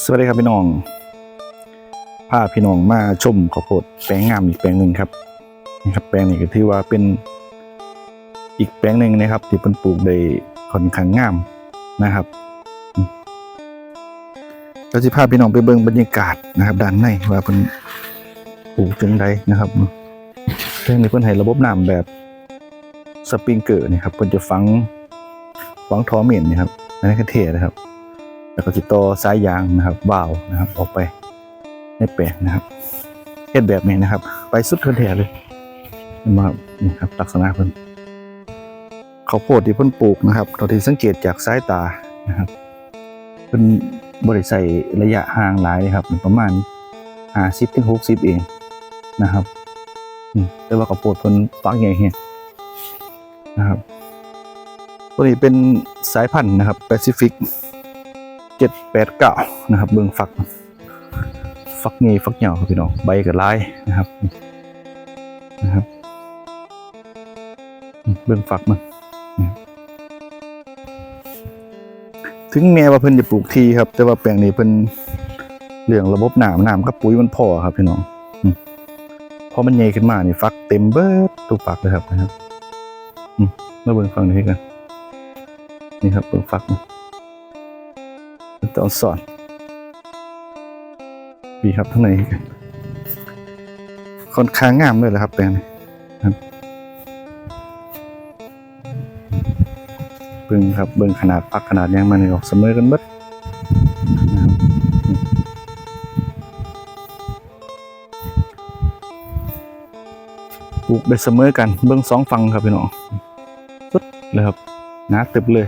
สวัสดีครับพี่น้องพาพี่น้องมาชมข้าวโพดแปลงงามอีกแปลงหนึ่งครับนี่ครับ แปลงนี้ก็ถือว่าเป็นอีกแปลงหนึ่งนะครับ ที่เพิ่นปลูกได้ค่อนข้างงามนะครับเราจะพาพี่น้องไปเบิ่งบรรยากาศนะครับ ด้านในว่าเพิ่นปลูกจังใดนะครับแปลงนี้เพิ่นให้ระบบน้ำแบบสปริงเกอร์นี่ครับเพิ่นจะฝังฝังท่อเหม็นนี่ครับในกระเทศนะครับ แล้วก็ติดต่อสายยางนะครับวาวนะครับ ออกไปในแปลงนะครับเฮ็ดแบบนี้นะครับ ไปสุดเทนแถเลยมานี่ครับลักษณะเพิ่นข้าวโพดที่เพิ่นปลูกนะครับเราที่สังเกตจากสายตานะครับเพิ่นบริใส่ระยะห่างหลายครับ ประมาณ50ถึง60เองนะครับแต่ว่าข้าวโพดเพิ่นฟักใหญ่แฮะนะครับตัวนี้เป็นสายพันธุ์นะครับแปซิฟิก จ็ดแปดเก้านะครับ เบื้องฝัก ฝักนี่ฝักเหยาวครับพี่น้องใบกับลายนะครับนะครับ เบื้องฝักมันถึงแม้ว่าเพิ่นจะปลูกทีครับ แต่ว่าแปลงนี้เพิ่นเรื่องระบบหน้ำน้ำกับปุ๋ยมันพอครับพี่น้องพอมันใหญ่ขึ้นมานี่ฟักเต็มเบิดทุกฝักเลยครับนะครับมาเบิ่งฟังนี้กันนี่ครับเบิ่งฝักมัน ตอนสอนดีครับทั้างในค่อนข้างงามเลยแหละครับแปลงนี้ครับเบิ่งครับเบิ่งขนาดพักขนาดยังมันออกเสมอกันเบิดปลูกได้เสมอกันเบิ่งสองฝั่งครับพี่น้องสุดเลยครับหนาตึบเลย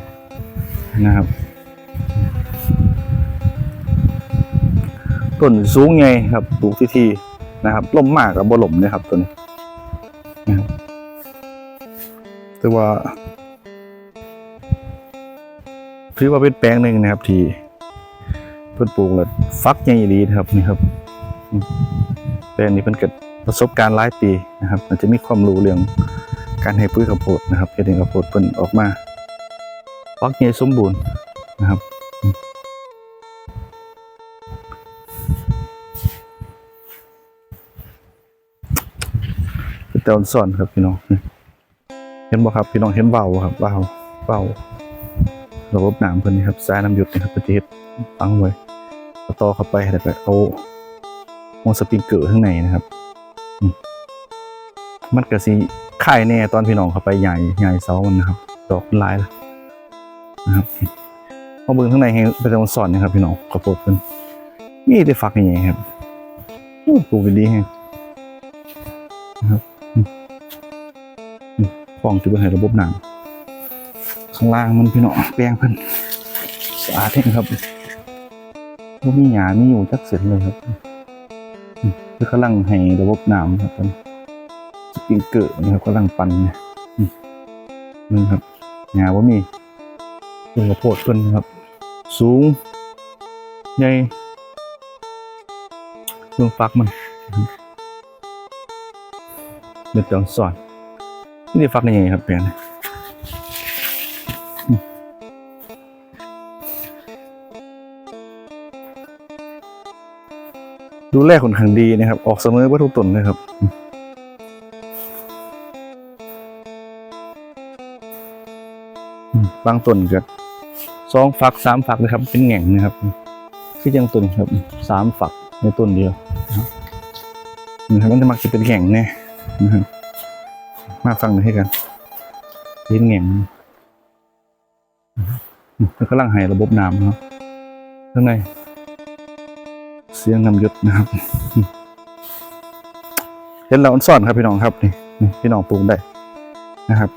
นะครับ ต้นสูงไงครับปลูกที่ที่นะครับล่มมากกับบ่ล่มนะครับต้นนี้นะครับแต่ว่าถือว่าเป็นแปลงหนึ่งนะครับ ที่เพิ่นปลูกแล้วฟักใหญ่ดีนะครับนี่ครับแปลงนี้เพิ่นเกิดประสบการณ์หลายปีนะครับมันจะมีความรู้เรื่องการให้ปุ๋ยข้าวโพดนะครับเฮ็ดให้ข้าวโพดเพิ่นออกมาฟักใหญ่สมบูรณ์นะครับ แต่อนสอนครับพี่น้องเห็นบ่ครับพี่น้องเห็นเบาครับเบาเบาระบบน้ำเพิ่นนี่ครับสายน้ำหยุดนี่ครับเพิ่นจะเฮ็ดฟังไว้ต่อเข้าไปแล้วก็เอาหัวสปริงเกอร์ข้างในนะครับ มันก็สิค่ายแน่ตอนพี่น้องเข้าไปใหญ่ใหญ่เสามันนะครับ ดอกหลายล้วนะครับพอเบิ่งข้างในให้เป็นแต่อนสอนนะครับ พี่น้องกระโปดเพิ่นมีแต่ฝักใหญ่ๆครับโอ้ปลูกดีแฮะครับ ฟองที่เป็นให้ระบบน้ำข้างล่างมันพี่น้องแปลงเพิ่นสะอาดแท้ครับว่ามีหยามีอยู่จักเสร็จเลยครับอืมคือกำลังให้ระบบน้ำครับเพิ่นสปริงเกอร์นะครับกำลังปั่นเนี่ยนี่ครับหยาว่ามีต้นกระโพดเพิ่นครับ สูงใหญ่เรื่องฟักมันเด็ดจังสอน นี่ฟักยังไงครับเปลี่ยนดูแลค่อนข้างดีนะครับ ออกเสมอวัตถุตนเลยครับบางต้นก็สองฝักสามฝักนะครับ เป็นแง่งนะครับคือยังต้นครับสามฝักในต้นเดียวนะครับมันจะมักจะเป็นแง่งแน่นะครับ มาฟังหน่อยให้กันลิ้นแง่งมันกำลังให้ระบบน้ำนะครับข้างในเสียงน้ำหยดนะครับเห็นแล้วอันซ่อนครับพี่น้องครับนี่พี่น้องปลูกได้นะครับ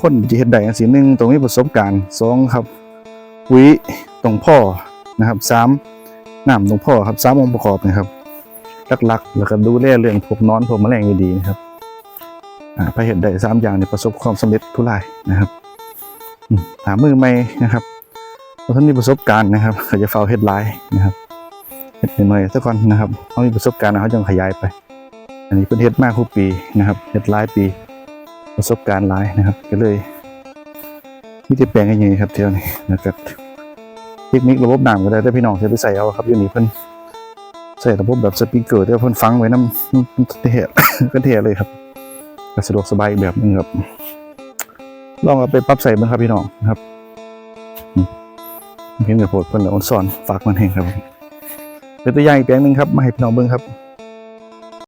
คนจะเห็นได้อันสีหนึ่งตรงนี้ประสบการณ์สองครับปุ๋ยตรงพ่อนะครับสามน้ำตรงพ่อครับสามองค์ประกอบนะครับหลักๆแล้วก็ดูแลเรื่องพวกนอนพวกแมลงดีๆนะครับ อ่าไปเห็นได้สามอย่างในประสบความสำเร็จทุกรายนะครับอืมถามมือไม่นะครับเพราะท่านมีประสบการณ์นะครับเขาจะเฝ้าเฮ็ดไลน์นะครับเฮ็ดหน่อยสักก่อนนะครับเขามีประสบการณ์เขาจึงขยายไป อันนี้เป็นเฮ็ดมากทุกปีนะครับเฮ็ดหลายปี ประสบการณ์หลายนะครับ ก็เลยมีแต่แปลงกันอย่างครับเที่ยวนี้นะครับเทคนิคระบบน้ำก็ได้แต่พี่น้องจะไปใส่เอาครับอยู่นี่เพิ่นใส่ระบบแบบสปริงเกอร์แต่เพิ่นฟังไว้น้ำเทก็เทเลยครับ ก็สะดวกสบายอีแบบนึงครับ ลองเอาไปปรับใส่บ้างครับพี่น้องนะครับเพียงแต่โพดเพิ่นแล้วสอนฝากมันเองครับเป็นตัวอย่างอีกแปลงหนึ่งครับมาให้พี่น้องเบิ่งครับ